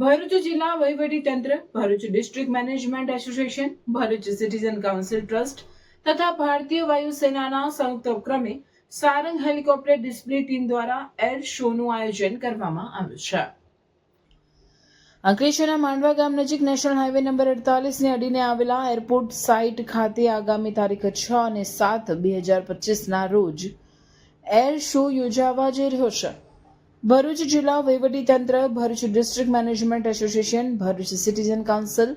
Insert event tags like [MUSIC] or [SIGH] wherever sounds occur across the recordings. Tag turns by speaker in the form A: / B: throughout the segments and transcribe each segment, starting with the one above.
A: ભરૂચ જિલ્લા વહીવટી તંત્ર, Bharuch district management association Bharuch citizen council trust તથા ભારતીય વાયુસેનાના સંયુક્ત ઉપક્રમે સારંગ હેલિકોપ્ટર ડિસ્પ્લે ટીમ દ્વારા એર શોનું આયોજન કરવામાં આવ્યું છે. અંકલેશ્વરના માંડવા ગામ નજીક નેશનલ હાઈવે નંબર અડતાલીસને અડીને આવેલા એરપોર્ટ સાઇટ ખાતે આગામી તારીખ છ અને સાત બે હજાર પચીસના રોજ એર શો યોજાવા જઈ રહ્યો છે. ભરૂચ જિલ્લા વહીવટી તંત્ર Bharuch district management association, Bharuch citizen council,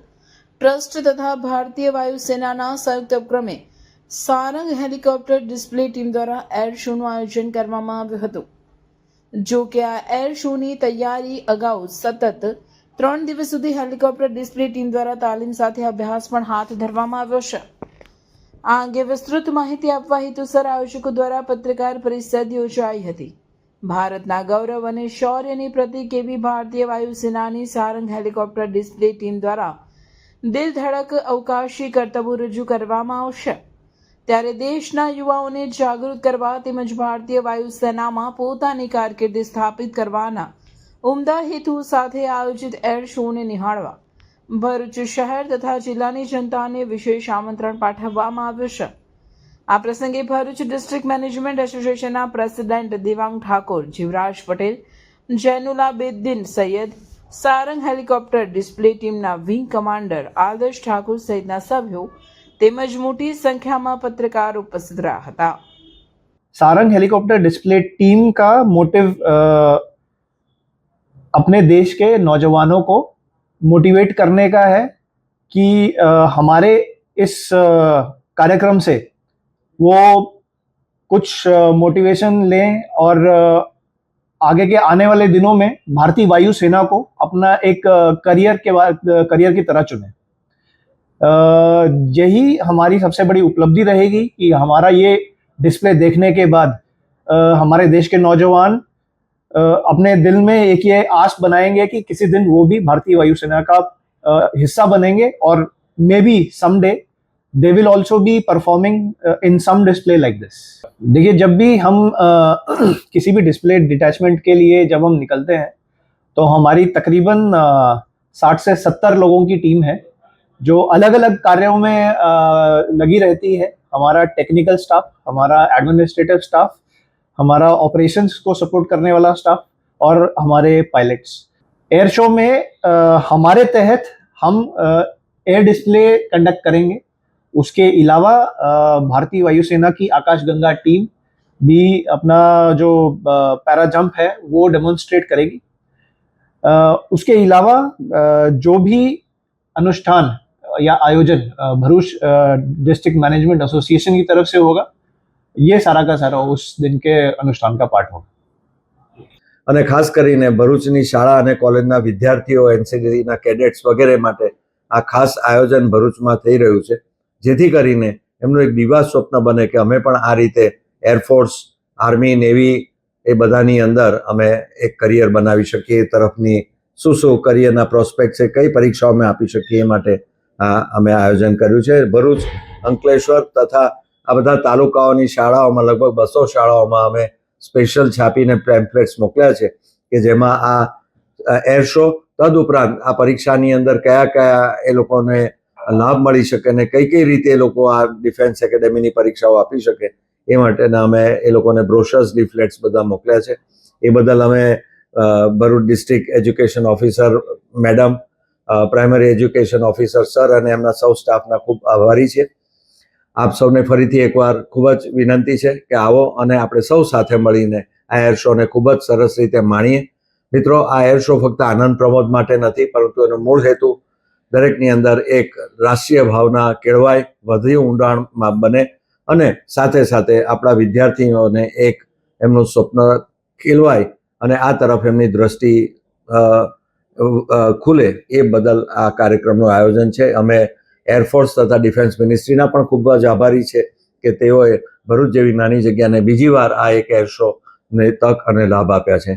A: trust તથા ભારતીય વાયુસેનાના સંયુક્ત ઉપક્રમે સારંગ હેલિકોપ્ટર ડિસ્પ્લે ટીમ દ્વારા એર શોનું આયોજન કરવામાં આવ્યું હતું. જો કે આ એર શોની તૈયારી અગાઉ સતત ત્રણ દિવસ સુધી હેલિકોપ્ટર ડિસ્પ્લે ટીમ દ્વારા તાલીમ સાથે અભ્યાસ પણ હાથ ધરવામાં આવ્યો છે. આ અંગે વિસ્તૃત માહિતી આપવા હેતુસર આયોજકો દ્વારા પત્રકાર પરિષદ યોજાઈ હતી. ભારતના ગૌરવ અને શૌર્યની પ્રતીક એવી ભારતીય વાયુસેનાની સારંગ હેલિકોપ્ટર ડિસ્પ્લે ટીમ દ્વારા દિલ ધડક અવકાશી કરતબો રજૂ કરવામાં આવશે. ત્યારે દેશના યુવાઓને જાગૃત કરવા તેમજ ભારતીય વાયુસેનામાં પોતાની કારકિર્દી સ્થાપિત કરવાના ઉમદા હેતુ સાથે આયોજિત એર શોને નિહાળવા, ભરૂચ શહેર તથા જિલ્લાની જનતાને વિશેષ આમંત્રણ પાઠવવામાં આવ્યું છે. આ પ્રસંગે ભરૂચ ડિસ્ટ્રિક્ટ મેનેજમેન્ટ એસોસિએશનના president Devang Thakor Jivraj Patel Zainulabedin Sayed Sarang helicopter display ટીમના વિંગ કમાન્ડર આદર્શ ઠાકુર સહિતના સભ્યો તેમજ મોટી સંખ્યામાં પત્રકાર ઉપસ્થિત રહ્યા હતા
B: सारंग हेलीकॉप्टर डिस्प्ले टीम का मोटिव अपने देश के नौजवानों को मोटिवेट करने का है कि अ, हमारे इस अ, कार्यक्रम से वो कुछ मोटिवेशन लें और आगे के आने वाले दिनों में भारतीय वायुसेना को अपना एक करियर के करियर की तरह चुने। यही हमारी सबसे बड़ी उपलब्धि रहेगी कि हमारा ये डिस्प्ले देखने के बाद हमारे देश के नौजवान अपने दिल में एक ये आस बनाएँगे कि किसी दिन वो भी भारतीय वायुसेना का हिस्सा बनेंगे और maybe someday they will also be performing in some display like this देखिए जब भी हम अ, [CLEARS THROAT] किसी भी डिस्प्ले डिटैचमेंट के लिए जब हम निकलते हैं तो हमारी तकरीबन साठ से सत्तर लोगों की टीम है जो अलग अलग कार्यों में अ, लगी रहती है। हमारा टेक्निकल स्टाफ हमारा एडमिनिस्ट्रेटिव स्टाफ हमारा ऑपरेशंस को सपोर्ट करने वाला स्टाफ और हमारे पायलट्स एयर शो में अ, हमारे तहत हम एयर डिस्प्ले कंडक्ट करेंगे। उसके अलावा अ, भारतीय वायुसेना की आकाशगंगा टीम भी अपना जो पैरा जंप है वो डेमोन्स्ट्रेट करेगी अ, उसके अलावा अ, जो भी अनुष्ठान या आयोजन अ, भरूच डिस्ट्रिक्ट मैनेजमेंट एसोसिएशन की तरफ से होगा ये सारा का सारा उस दिन के अनुष्ठान का पार्ट होगा
C: અને ખાસ કરીને ભરૂચની શાળા અને કોલેજના વિદ્યાર્થીઓ એનસીડીના કેડેટ્સ વગેરે માટે આ ખાસ આયોજન ભરૂચમાં થઈ રહ્યું છે જેથી કરીને એમનું એક દિવા સ્વપ્ન બને કે અમે પણ આ રીતે એરફોર્સ આર્મી નેવી એ બધાની અંદર અમે એક કરિયર બનાવી શકીએ, એ તરફની શું શું કરિયરના પ્રોસ્પેક્ટ છે, કઈ પરીક્ષાઓ અમે આપી શકીએ એ માટે આ અમે આયોજન કર્યું છે. ભરૂચ, અંકલેશ્વર તથા આ બધા તાલુકાઓની શાળાઓમાં, લગભગ બસો શાળાઓમાં અમે સ્પેશિયલ છાપીને પેમ્પલેટ્સ મોકલ્યા છે કે જેમાં આ એર શો તદ ઉપરાંત આ પરીક્ષાની અંદર કયા કયા એ લોકોને લાભ મળી શકે અને કઈ કઈ રીતે એ લોકો આ ડિફેન્સ એકેડેમીની પરીક્ષાઓ આપી શકે એ માટેના અમે એ લોકોને બ્રોશર્સ લિફલેટ્સ બધા મોકલ્યા છે. એ બદલ અમે Bharuch district education officer madam primary education officer sir અને એમના સૌ સ્ટાફના ખૂબ આભારી છે. આપ સૌને ફરીથી એકવાર ખૂબ જ વિનંતી છે કે આવો અને આપણે સૌ સાથે મળીને આ એર શોને ખૂબ જ સરસ રીતે માણીએ. મિત્રો, આ એર શો ફક્ત આનંદ પ્રમોદ માટે નથી, પરંતુ એનો મૂળ હેતુ દરેકની અંદર એક રાષ્ટ્રીય ભાવના કેળવાય વધુ ઊંડાણમાં બને અને સાથે સાથે આપણા વિદ્યાર્થીઓને એક એમનું સ્વપ્ન ખીલવાય અને આ તરફ એમની દ્રષ્ટિ ખુલે એ બદલ આ કાર્યક્રમનું આયોજન છે. અમે એરફોર્સ તથા ડિફેન્સ મિનિસ્ટ્રીના પણ ખૂબ જ આભારી છે કે તેઓએ ભરૂચ જેવી નાની જગ્યાને બીજી વાર આ એક એર શો ને તક અને લાભ આપ્યા છે.